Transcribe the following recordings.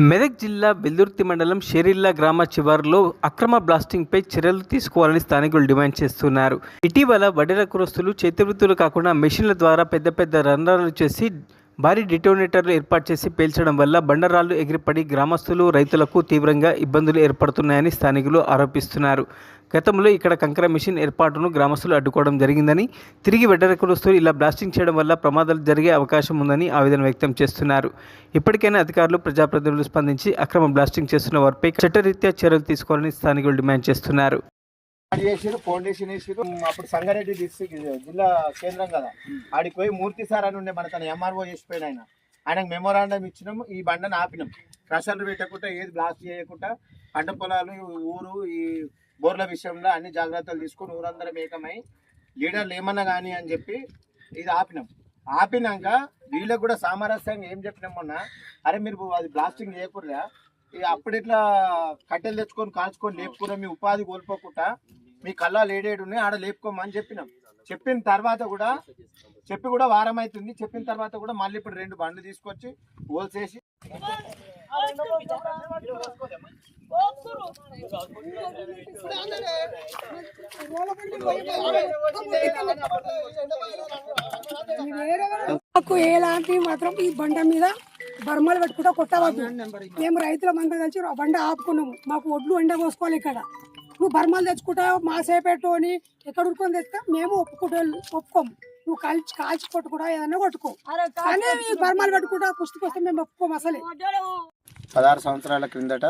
మెదక్ జిల్లా వెల్దుర్తి మండలం షెరిల్లా గ్రామ చివరిలో అక్రమ బ్లాస్టింగ్పై చర్యలు తీసుకోవాలని స్థానికులు డిమాండ్ చేస్తున్నారు. ఇటీవల వడిర కురస్తులు చేతివృత్తులు కాకుండా మెషిన్ల ద్వారా పెద్ద పెద్ద రంధ్రాలు చేసి భారీ డిటోనేటర్లు ఏర్పాటు చేసి పేల్చడం వల్ల బండరాళ్ళు ఎగిరిపడి గ్రామస్తులు రైతులకు తీవ్రంగా ఇబ్బందులు ఏర్పడుతున్నాయని స్థానికులు ఆరోపిస్తున్నారు. గతంలో ఇక్కడ కంకర మిషన్ ఏర్పాటును గ్రామస్తులు అడ్డుకోవడం జరిగిందని తిరిగి వెడ్డర ఇలా బ్లాస్టింగ్ చేయడం వల్ల ప్రమాదాలు జరిగే అవకాశం ఉందని ఆవేదన వ్యక్తం చేస్తున్నారు. ఇప్పటికైనా అధికారులు ప్రజాప్రతినిధులు స్పందించి అక్రమ బ్లాస్టింగ్ చేస్తున్న వారిపై చట్టరీత్యా చర్యలు తీసుకోవాలని స్థానికులు డిమాండ్ చేస్తున్నారు. చేసిరు ఫౌండేషన్ వేసిరు అప్పుడు సంగారెడ్డి డిస్ట్రిక్ట్ జిల్లా కేంద్రం కదా. ఆడికి పోయి మూర్తి సార్ అని ఉండే మన తన ఎంఆర్ఓ చేసిపోయిన ఆయన. ఆయనకు మెమోరాండం ఇచ్చినాము ఈ బండను ఆపినాం. క్రషర్లు పెట్టకుండా ఏది బ్లాస్ట్ చేయకుండా పంట పొలాలు ఊరు ఈ బోర్ల విషయంలో అన్ని జాగ్రత్తలు తీసుకొని ఊరందరం ఏకమై లీడర్లు ఏమన్నా కానీ అని చెప్పి ఇది ఆపినాం. ఆపినాక వీళ్ళకు కూడా సామరస్యంగా ఏం చెప్పినాం మొన్న? అరే మీరు అది బ్లాస్టింగ్ చేయకుండా ఇక అప్పుడు ఇట్లా కట్టెలు తెచ్చుకొని కాల్చుకొని లేపుకున్నా మీ ఉపాధి కోల్పోకుండా మీ కళ్ళ లేడేడు ఉన్నాయి ఆడ లేపుకోమని చెప్పినాం. చెప్పిన తర్వాత కూడా చెప్పి కూడా వారం అవుతుంది చెప్పిన తర్వాత కూడా మళ్ళీ ఇప్పుడు రెండు బండ్లు తీసుకొచ్చి హోల్సేసి మాకు ఎలాంటి మాత్రం ఈ బండ మీద బర్మలు పెట్టుకుంటా కొట్టవద్దు. మేము రైతుల మందరం కలిసి ఆ బండ ఆపుకున్నాము. మాకు ఒడ్లు ఎండ పోసుకోవాలి ఇక్కడ. నువ్వు బర్మలు తెచ్చుకుంటా మా సేపెట్టు అని ఎక్కడ ఉడుకొని తెస్తే మేము ఒప్పుకుంటే ఒప్పుకోము. నువ్వు కాల్చి కాల్చి కొట్టుకుంటా ఏదైనా కొట్టుకో. కానీ బర్మలు పెట్టుకుంటా పుస్తకొస్తే మేము ఒప్పుకోము అసలే. పదహారు సంవత్సరాల క్రిందట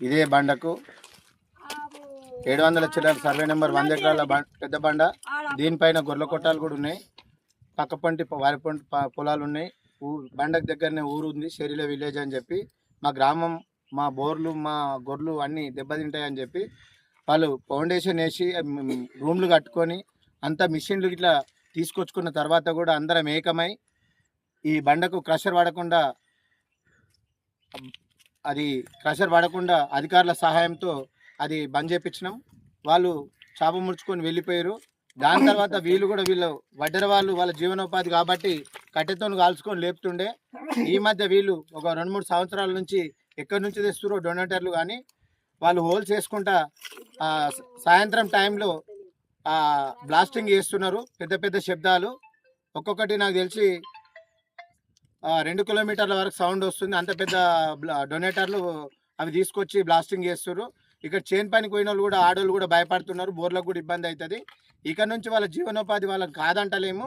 ఇదే బండకు ఏడు వందల చిల్లర సర్వే నెంబర్ వంద ఎకరాల పెద్ద బండ. దీనిపైన గొర్రెల కొట్టాలు కూడా ఉన్నాయి. పక్కపంటి పొ- వరి పంట పొలాలు ఉన్నాయి. ఊ- బండకు దగ్గరనే ఊరు ఉంది. షెరిల విలేజ్ అని చెప్పి మా గ్రామం మా బోర్లు మా గొర్రెలు అన్నీ దెబ్బతింటాయని చెప్పి వాళ్ళు ఫౌండేషన్ వేసి రూమ్లు కట్టుకొని అంతా మిషన్లు ఇట్లా తీసుకొచ్చుకున్న తర్వాత కూడా అందరం ఏకమై ఈ బండకు క్రషర్ పడకుండా అది క్రషర్ పడకుండా అధికారుల సహాయంతో అది బంద్ చేపించినాం. వాళ్ళు చాప ముడుచుకొని వెళ్ళిపోయారు. దాని తర్వాత వీళ్ళు కూడా వీళ్ళు వడ్డర వాళ్ళు వాళ్ళ జీవనోపాధి కాబట్టి కట్టెతో కాల్చుకొని లేపుతుండే. ఈ మధ్య వీళ్ళు ఒక రెండు మూడు సంవత్సరాల నుంచి ఎక్కడి నుంచి తెస్తురో డొనేటర్లు కానీ వాళ్ళు హోల్ చేసుకుంటా సాయంత్రం టైంలో బ్లాస్టింగ్ చేస్తున్నారు. పెద్ద పెద్ద శబ్దాలు. ఒక్కొక్కటి నాకు తెలిసి రెండు కిలోమీటర్ల వరకు సౌండ్ వస్తుంది. అంత పెద్ద డొనేటర్లు అవి తీసుకొచ్చి బ్లాస్టింగ్ చేస్తారు ఇక్కడ చేను పనికి పోయిన వాళ్ళు కూడా ఆడవాళ్ళు కూడా భయపడుతున్నారు. బోర్లకు కూడా ఇబ్బంది అవుతుంది ఇక్కడ నుంచి వాళ్ళ జీవనోపాధి వాళ్ళకి కాదంటలేము.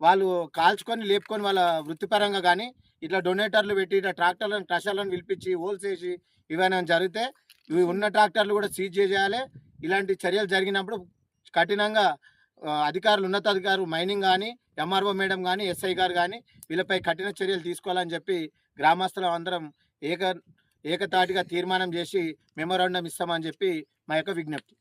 వాళ్ళు కాల్చుకొని లేపుకొని వాళ్ళ వృత్తిపరంగా కానీ ఇట్లా డొనేటర్లు పెట్టి ఇట్లా ట్రాక్టర్లను ట్రషర్లను పిలిపించి హోల్సేసి ఇవన్నీ జరిగితే ఇవి ఉన్న ట్రాక్టర్లు కూడా సీజ్ చేయాలి ఇలాంటి చర్యలు జరిగినప్పుడు కఠినంగా అధికారులు ఉన్నతాధికారులు మైనింగ్ కానీ ఎంఆర్ఓ మేడం కానీ ఎస్ఐ గారు కానీ వీళ్ళపై కఠిన చర్యలు తీసుకోవాలని చెప్పి గ్రామస్తులం అందరం ఏక ఏకతాటిగా తీర్మానం చేసి మెమోరాండం ఇస్తామని చెప్పి మా యొక్క విజ్ఞప్తి.